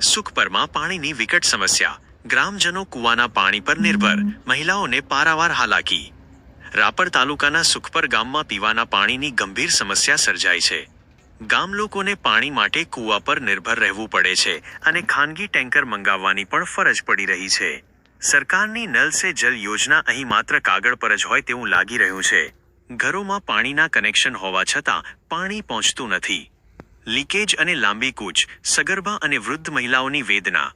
સુખપરમાં પાણીની વિકટ સમસ્યા. ગ્રામજનો કૂવાના પાણી પર નિર્ભર. મહિલાઓને પારાવાર હાલાકી. રાપર તાલુકાના સુખપર ગામમાં પીવાના પાણીની ગંભીર સમસ્યા સર્જાઈ છે. ગામ લોકોને પાણી માટે કૂવા પર નિર્ભર રહેવું પડે છે અને ખાનગી ટેન્કર મંગાવવાની પણ ફરજ પડી રહી છે. સરકારની નલ સે જલ યોજના અહીં માત્ર કાગળ પર જ હોય તેવું લાગી રહ્યું છે. ઘરોમાં પાણીના કનેક્શન હોવા છતાં પાણી પહોંચતું નથી. લીકેજ અને લાંબી કૂચ, સગર્ભા અને વૃદ્ધ મહિલાઓની વેદના.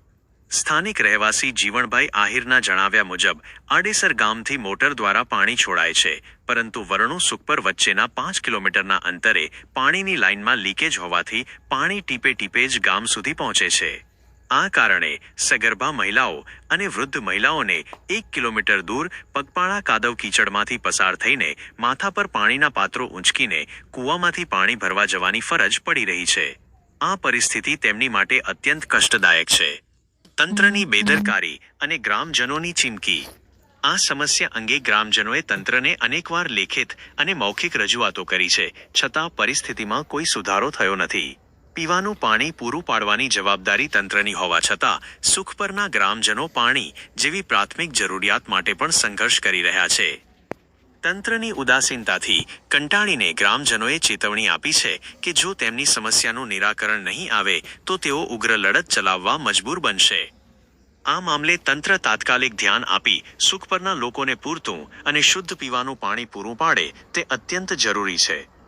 સ્થાનિક રહેવાસી જીવણભાઈ આહિરના જણાવ્યા મુજબ, આડેસર ગામથી મોટર દ્વારા પાણી છોડાય છે, પરંતુ વરણુ સુખપર વચ્ચેના પાંચ કિલોમીટરના અંતરે પાણીની લાઇનમાં લીકેજ હોવાથી પાણી ટીપે ટીપે જ ગામ સુધી પહોંચે છે. આ કારણે સગર્ભા મહિલાઓ અને વૃદ્ધ મહિલાઓને એક કિલોમીટર દૂર પગપાળા કાદવ કીચડમાંથી પસાર થઈને માથા પર પાણીના પાત્રો ઊંચકીને કૂવામાંથી પાણી ભરવા જવાની ફરજ પડી રહી છે. આ પરિસ્થિતિ તેમની માટે અત્યંત કષ્ટદાયક છે. તંત્રની બેદરકારી અને ગ્રામજનોની ચીમકી. આ સમસ્યા અંગે ગ્રામજનોએ તંત્રને અનેકવાર લેખિત અને મૌખિક રજૂઆતો કરી છે, છતાં પરિસ્થિતિમાં કોઈ સુધારો થયો નથી. પીવાનું પાણી પૂરું પાડવાની જવાબદારી તંત્રની હોવા છતાં, સુખપરના ગ્રામજનો પાણી જેવી પ્રાથમિક જરૂરિયાત માટે પણ સંઘર્ષ કરી રહ્યા છે. તંત્રની ઉદાસીનતાથી કંટાળીને ગ્રામજનોએ ચેતવણી આપી છે કે જો તેમની સમસ્યાનું નિરાકરણ નહીં આવે, તો તેઓ ઉગ્ર લડત ચલાવવા મજબૂર બનશે. આ મામલે તંત્ર તાત્કાલિક ધ્યાન આપી સુખ પરના લોકોને પૂરતું અને શુદ્ધ પીવાનું પાણી પૂરું પાડે તે અત્યંત જરૂરી છે.